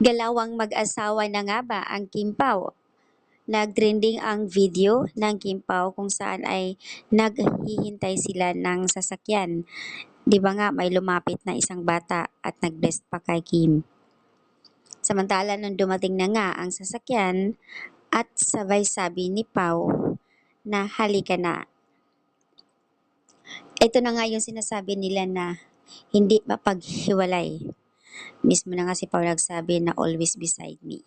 Galawang mag-asawa na nga ba ang Kim Pao? Nag-trending ang video ng Kim Pao kung saan ay naghihintay sila ng sasakyan. Di ba nga may lumapit na isang bata at nag-bless pa kay Kim. Samantala nung dumating na nga ang sasakyan at sabay sabi ni Pao na halika na. Ito na nga yung sinasabi nila na hindi mapaghiwalay. Mismo na nga si Pao nagsabi na always beside me.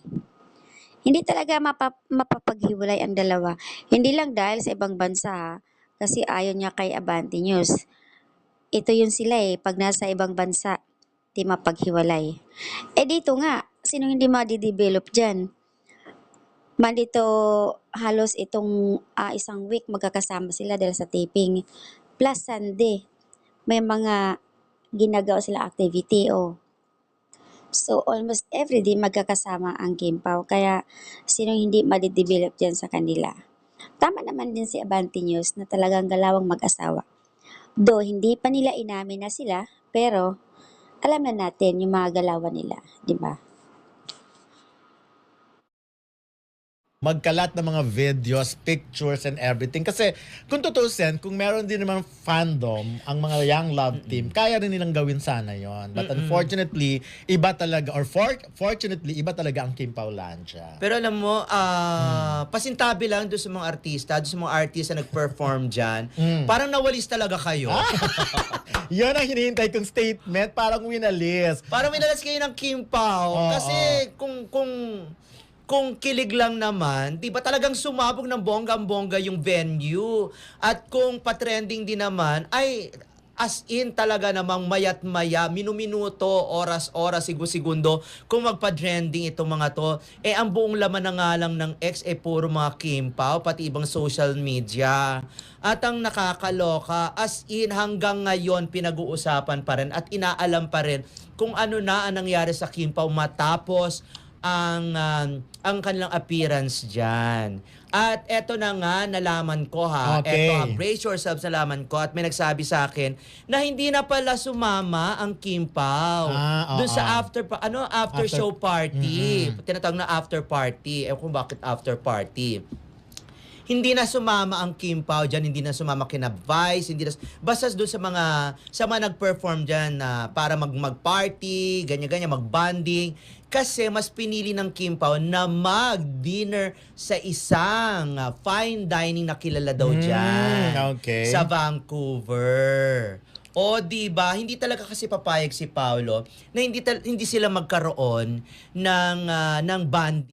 Hindi talaga mapa- mapapaghiwalay ang dalawa. Hindi lang dahil sa ibang bansa ha, kasi ayaw niya kay Abante News. Ito yun sila eh, pag nasa ibang bansa, di mapaghiwalay. Eh dito nga, sino hindi madidevelop dyan? Man dito, halos itong ah, isang week magkakasama sila dahil sa taping. Plus Sunday, may mga ginagawa sila activity o So, almost everyday magkakasama ang Kim Pao. Kaya, sino hindi madidevelop dyan sa kanila? Tama naman din si Abante News na talagang galawang mag-asawa. Do hindi pa nila inamin na sila, pero alam na natin yung mga galawan nila, di ba? Magkalat ng mga videos, pictures, and everything. Kasi kung tutusin, kung meron din naman fandom, ang mga young love team, kaya rin nilang gawin sana yon But unfortunately, iba talaga, or for, fortunately, iba talaga ang Kim Paulandia. Pero alam mo, ah pasintabi lang doon sa mga artista, doon sa mga artista na nag-perform dyan, Mm. parang nawalis talaga kayo. Yun ang hinihintay kong statement, parang winalis. Parang minalas kayo ng Kim Pao. Oo. kasi kung, kung, kung kilig lang naman, di ba talagang sumabog ng bonggang-bongga yung venue. At kung patrending din naman, ay as in talaga namang mayat maya, minuminuto, oras-oras, sigo-segundo, kung magpa-trending itong mga to, eh ang buong laman na nga lang ng ex, eh puro mga Kim Pao, pati ibang social media. At ang nakakaloka, as in hanggang ngayon pinag-uusapan pa rin at inaalam pa rin kung ano na ang nangyari sa Kim Pao matapos ang um, ang kanilang appearance diyan. At eto na nga nalaman ko ha. Okay. Eto ha, brace yourselves nalaman ko at may nagsabi sa akin na hindi na pala sumama ang Kim Pao. Ah, Doon oo. sa after pa- ano after, After- show party. Tinatawag na after party. Ewan kung bakit after party hindi na sumama ang Kim Pao dyan, hindi na sumama kina Vice, hindi na, basta doon sa mga, sa mga nag-perform dyan na para mag, mag-party, ganyan-ganyan, mag-bonding, kasi mas pinili ng Kim Pao na mag-dinner sa isang ah, fine dining na kilala daw Mm, dyan. okay. Sa Vancouver. O di ba hindi talaga kasi papayag si Paolo na hindi hindi sila magkaroon ng ah, ng band